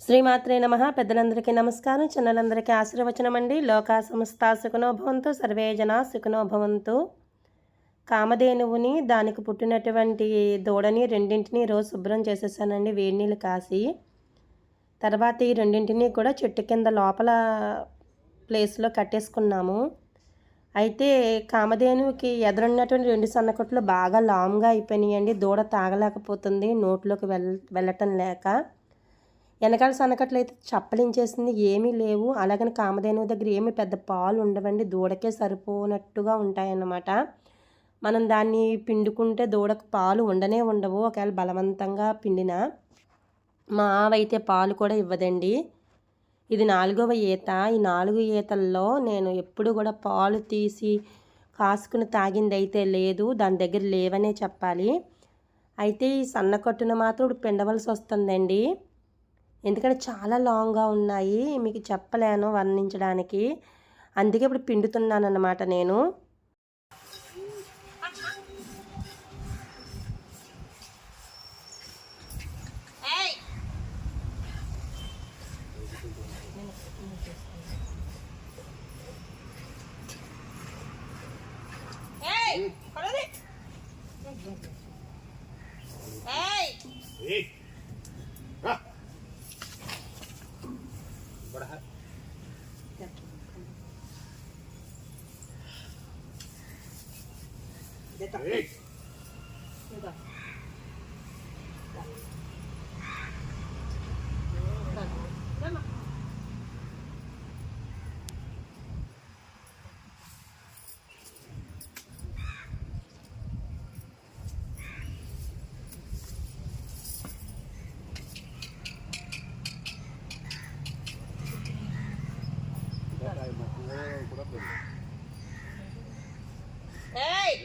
శ్రీమాత్రే నమ. పెద్దలందరికీ నమస్కారం. చిన్నలందరికీ ఆశీర్వచనం అండి లోకా సంస్థ సుఖనోభవంతో సర్వే సుఖనోభవంతు కామధేనువుని దానికి పుట్టినటువంటి దూడని రెండింటిని రోజు శుభ్రం చేసేసానండి. వేడి నీళ్ళు కాసి తర్వాత ఈ రెండింటిని కూడా చెట్టు కింద లోపల ప్లేస్లో కట్టేసుకున్నాము. అయితే కామధేనువుకి ఎదురున్నటువంటి రెండు సన్నకొట్లు బాగా లాంగ్గా అయిపోయినాయండి. దూడ తాగలేకపోతుంది. నోట్లోకి వెళ్ వెళ్ళటం లేక. వెనకాల సన్నకట్లు అయితే చప్పలించేసింది ఏమీ లేవు. అలాగని కామధేను దగ్గర ఏమి పెద్ద పాలు ఉండవండి. దూడకే సరిపోనట్టుగా ఉంటాయన్నమాట. మనం దాన్ని పిండుకుంటే దూడకు పాలు ఉండనే ఉండవు. ఒకవేళ బలవంతంగా పిండిన మా ఆవైతే పాలు కూడా ఇవ్వదండి. ఇది నాలుగవ ఈత. ఈ నాలుగు ఈతల్లో నేను ఎప్పుడు కూడా పాలు తీసి కాసుకుని తాగింది అయితే లేదు. దాని దగ్గర లేవనే చెప్పాలి. అయితే ఈ సన్నకట్టును మాత్రం ఇప్పుడు పిండవలసి వస్తుందండి ఎందుకంటే చాలా లాంగ్గా ఉన్నాయి. మీకు చెప్పలేను వర్ణించడానికి. అందుకే ఇప్పుడు పిండుతున్నాను అన్నమాట నేను Hey! पड़ा है देता।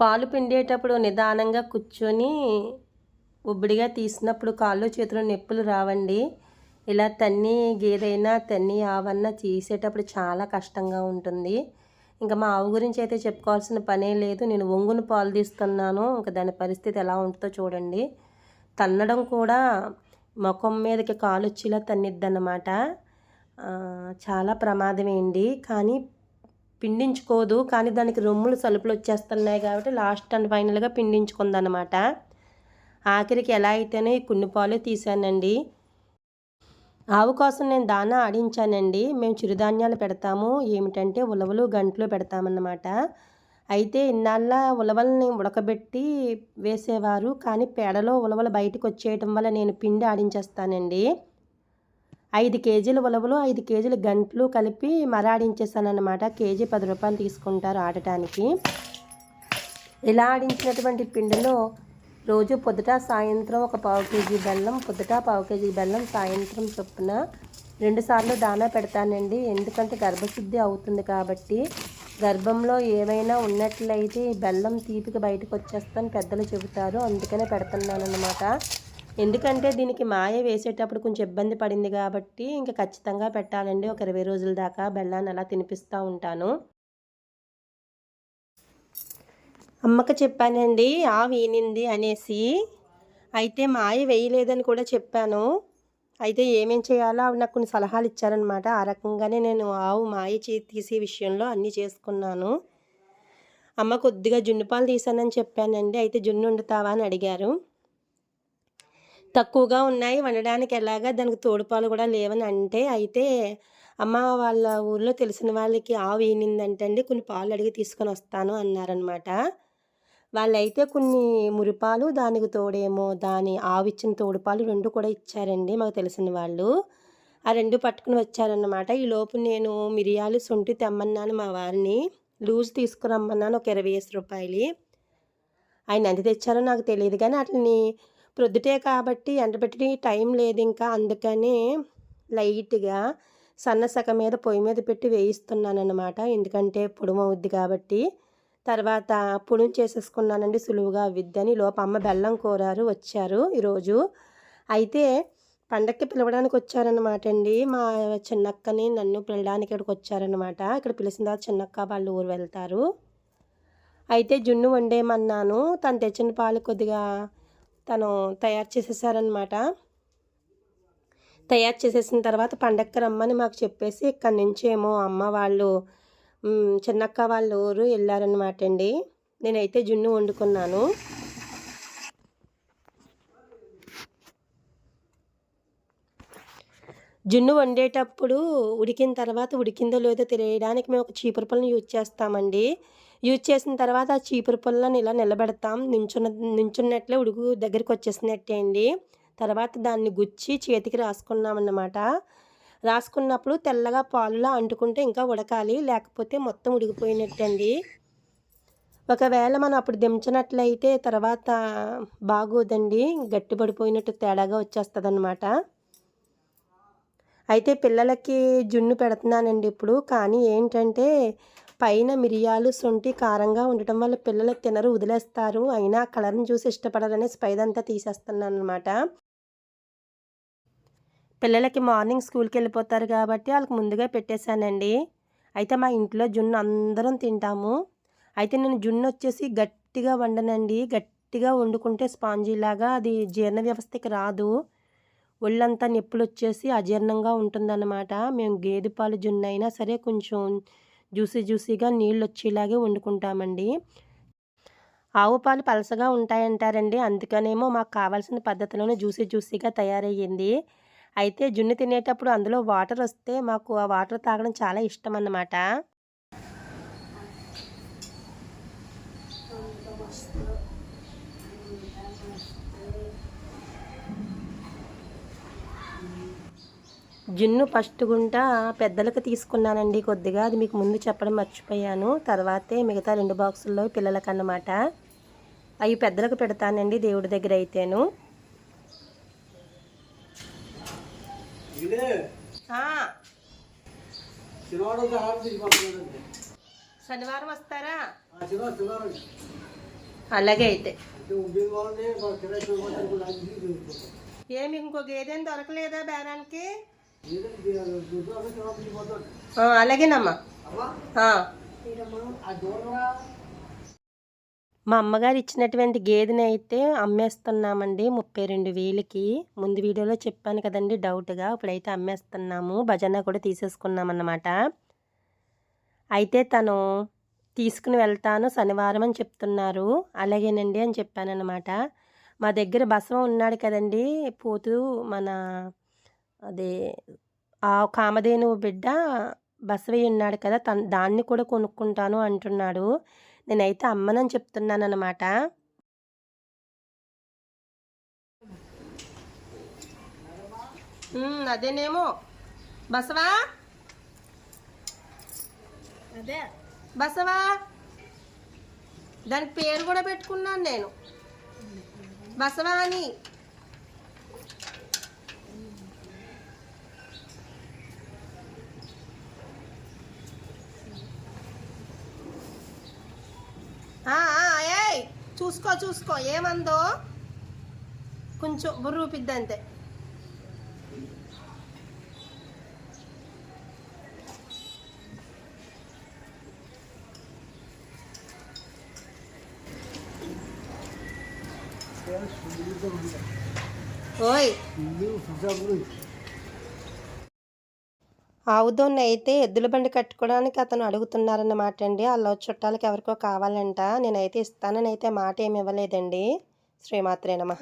పాలు పిండేటప్పుడు నిదానంగా కూర్చొని ఉబ్బిడిగా తీసినప్పుడు కాళ్ళు చేతులు నొప్పులు రావండి. ఇలా తన్ని గేదైనా తన్ని ఆవన్నా తీసేటప్పుడు చాలా కష్టంగా ఉంటుంది. ఇంకా మా ఆవు గురించి అయితే చెప్పుకోవాల్సిన పనే లేదు. నేను ఒంగును పాలు తీస్తున్నాను. ఇంకా దాని పరిస్థితి ఎలా ఉంటుందో చూడండి. తన్నడం కూడా ముఖం మీదకి కాలు వచ్చేలా తన్నిద్దన్నమాట చాలా ప్రమాదమేండి కానీ పిండించుకోదు. కానీ దానికి రొమ్ములు సలుపులు వచ్చేస్తున్నాయి కాబట్టి లాస్ట్ అండ్ ఫైనల్గా పిండించుకుందనమాట ఆఖరికి ఎలా అయితేనే ఈ కొన్ని పాలు తీసానండి ఆవు కోసం నేను దానా ఆడించానండి. మేము చిరుధాన్యాలు పెడతాము. ఏమిటంటే ఉలవలు గంటలు పెడతామన్నమాట. అయితే ఇన్నాళ్ళ ఉలవల్ని ఉడకబెట్టి వేసేవారు. కానీ పేడలో ఉలవలు బయటకు వచ్చేయటం వల్ల నేను పిండి ఆడించేస్తానండి. ఐదు కేజీల ఉలవలు ఐదు కేజీల గంటలు కలిపి మరాడించేసాను కేజీ పది రూపాయలు తీసుకుంటారు ఆడటానికి. ఇలా ఆడించినటువంటి పిండిలో రోజు పొద్దుట సాయంత్రం ఒక పావు కేజీ బెల్లం పొద్దుట పావు కేజీ బెల్లం సాయంత్రం చొప్పున రెండుసార్లు దానా పెడతానండి. ఎందుకంటే గర్భశుద్ధి అవుతుంది కాబట్టి గర్భంలో ఏమైనా ఉన్నట్లయితే ఈ బెల్లం తీపికి బయటకు వచ్చేస్తాను పెద్దలు చెబుతారు. అందుకనే పెడుతున్నాను అనమాట ఎందుకంటే దీనికి మాయ వేసేటప్పుడు కొంచెం ఇబ్బంది పడింది కాబట్టి ఇంకా ఖచ్చితంగా పెట్టాలండి. ఒక ఇరవై రోజుల దాకా బెల్లాన్ని అలా తినిపిస్తూ ఉంటాను. అమ్మకు చెప్పానండి ఆ వీనింది అనేసి. అయితే మాయ వేయలేదని కూడా చెప్పాను. అయితే ఏమేం చేయాలో ఆవిడ నాకు కొన్ని సలహాలు ఇచ్చారనమాట ఆ రకంగానే నేను ఆవు మాయ చే తీసే విషయంలో అన్నీ చేసుకున్నాను. అమ్మ కొద్దిగా జున్ను పాలు తీసానని చెప్పానండి. అయితే జున్ను వండుతావా అని అడిగారు. తక్కువగా ఉన్నాయి వండడానికి ఎలాగా? దానికి తోడుపాలు కూడా లేవని అంటే అయితే అమ్మ వాళ్ళ ఊర్లో తెలిసిన వాళ్ళకి ఆవు ఈనిందంటండి కొన్ని పాలు అడిగి తీసుకొని వస్తాను అన్నారనమాట వాళ్ళైతే కొన్ని మురిపాలు దానికి తోడేమో దాని ఆవిచ్చిన తోడుపాలు రెండు కూడా ఇచ్చారండి మాకు తెలిసిన వాళ్ళు. ఆ రెండు పట్టుకుని వచ్చారన్నమాట. ఈ లోపు నేను మిరియాలు శుంఠి తెమ్మన్నాను మా వారిని. లూజ్ తీసుకురమ్మన్నాను ఒక ఇరవై వేసి రూపాయలు. ఆయన ఎంత తెచ్చారో నాకు తెలియదు కానీ వాటిని ప్రొద్దుటే కాబట్టి ఎండబెట్టి టైం లేదు ఇంకా. అందుకని లైట్గా సన్న సగం మీద పొయ్యి మీద పెట్టి వేయిస్తున్నాను అనమాట ఎందుకంటే పొడుమవుద్ది కాబట్టి. తర్వాత పుణుం చేసేసుకున్నానండి సులువుగా విద్దని లోప అమ్మ బెల్లం కోరారు వచ్చారు ఈరోజు. అయితే పండక్కి పిలవడానికి వచ్చారనమాట అండి మా చిన్నక్కని నన్ను పిలవడానికి ఇక్కడికి వచ్చారనమాట ఇక్కడ పిలిచిన తర్వాత చిన్నక్క వాళ్ళు ఊరు వెళ్తారు. అయితే జున్ను వండేయమన్నాను. తను తెచ్చిన పాలు కొద్దిగా తను తయారు చేసేసారనమాట తయారు చేసేసిన తర్వాత పండక్కి రమ్మని మాకు చెప్పేసి ఇక్కడి నుంచేమో అమ్మ వాళ్ళు చిన్నక్క వాళ్ళ ఊరు వెళ్ళారనమాట అండి నేనైతే జున్ను వండుకున్నాను. జున్ను వండేటప్పుడు ఉడికిన తర్వాత ఉడికిందో లేదో తెలియడానికి మేము ఒక చీపురు పుల్లని యూజ్ చేస్తామండి. యూజ్ చేసిన తర్వాత ఆ చీపురు పుల్లని ఇలా నిలబెడతాం. నించున్న నించున్నట్లే ఉడుకు దగ్గరికి వచ్చేసినట్టే అండి. తర్వాత దాన్ని గుచ్చి చేతికి రాసుకున్నామన్నమాట. రాసుకున్నప్పుడు తెల్లగా పాలులా అంటుకుంటే ఇంకా ఉడకాలి లేకపోతే మొత్తం ఉడికిపోయినట్టండి. ఒకవేళ మనం అప్పుడు దించినట్లయితే తర్వాత బాగోదండి గట్టిపడిపోయినట్టు తేడాగా వచ్చేస్తుంది అనమాట అయితే పిల్లలకి జున్ను పెడుతున్నానండి ఇప్పుడు కానీ ఏంటంటే పైన మిరియాలు సొంటి కారంగా ఉండటం వల్ల పిల్లలు తినరు వదిలేస్తారు. అయినా కలర్ని చూసి ఇష్టపడరనే స్పైదంతా తీసేస్తున్నాను అనమాట పిల్లలకి మార్నింగ్ స్కూల్కి వెళ్ళిపోతారు కాబట్టి వాళ్ళకి ముందుగా పెట్టేశానండి. అయితే మా ఇంట్లో జున్ను అందరం తింటాము. అయితే నేను జున్ను వచ్చేసి గట్టిగా వండనండి. గట్టిగా వండుకుంటే స్పాంజీలాగా అది జీర్ణ వ్యవస్థకి రాదు. ఒళ్ళంతా నొప్పులు వచ్చేసి అజీర్ణంగా ఉంటుందన్నమాట. మేము గేదె పాలు జున్ను అయినా సరే కొంచెం జ్యూసీ జ్యూసీగా నీళ్ళు వచ్చేలాగే వండుకుంటామండి. ఆవు పాలు పలసగా ఉంటాయంటారండి. అందుకనేమో మాకు కావాల్సిన పద్ధతిలోనే జ్యూసీ జ్యూసీగా తయారయ్యింది. అయితే జున్ను తినేటప్పుడు అందులో వాటర్ వస్తే మాకు ఆ వాటర్ తాగడం చాలా ఇష్టం అన్నమాట జున్ను ఫస్ట్ గుంట పెద్దలకు తీసుకున్నానండి కొద్దిగా. అది మీకు ముందు చెప్పడం మర్చిపోయాను. తర్వాతే మిగతా రెండు బాక్సుల్లో పిల్లలకు అన్నమాట అవి పెద్దలకు పెడతానండి దేవుడి దగ్గర అయితేను. చూడమంటారు కూడా అన్ని తీసుకుంటారు. ఏమి ఇంకో గేదెం దొరకలేదా బేరానికి? శనివారం అలాగేనమ్మా. మా అమ్మగారు ఇచ్చినటువంటి గేదెని అయితే అమ్మేస్తున్నామండి ముప్పై రెండు వేలకి. ముందు వీడియోలో చెప్పాను కదండి డౌట్గా. ఇప్పుడైతే అమ్మేస్తున్నాము. భజన కూడా తీసేసుకున్నామన్నమాట. అయితే తను తీసుకుని వెళ్తాను శనివారం అని చెప్తున్నారు. అలాగేనండి అని చెప్పానన్నమాట. మా దగ్గర బసవ ఉన్నాడు కదండి. పోతూ మన అదే ఆ కామధేను బిడ్డ బసవయ్య ఉన్నాడు కదా. తన దాన్ని కూడా కొనుక్కుంటాను అంటున్నాడు. నేనైతే అమ్మనని చెప్తున్నాను అనమాట అదేనేమో. బసవా? అదే. బసవా? దానికి పేరు కూడా పెట్టుకున్నాను నేను. బసవా అని ఏయ్ చూసుకో చూసుకో ఏమందో? కొంచెం బుర్రూపిద్ది అంతే. ఓయ్. ఆవుదోన్ని అయితే ఎద్దుల బండి కట్టుకోవడానికి అతను అడుగుతున్నారన్నమాట అండి. వాళ్ళ చుట్టాలకి ఎవరికో కావాలంట. నేనైతే ఇస్తానని అయితే మాట ఏమి ఇవ్వలేదండి. శ్రీమాత్రే నమ.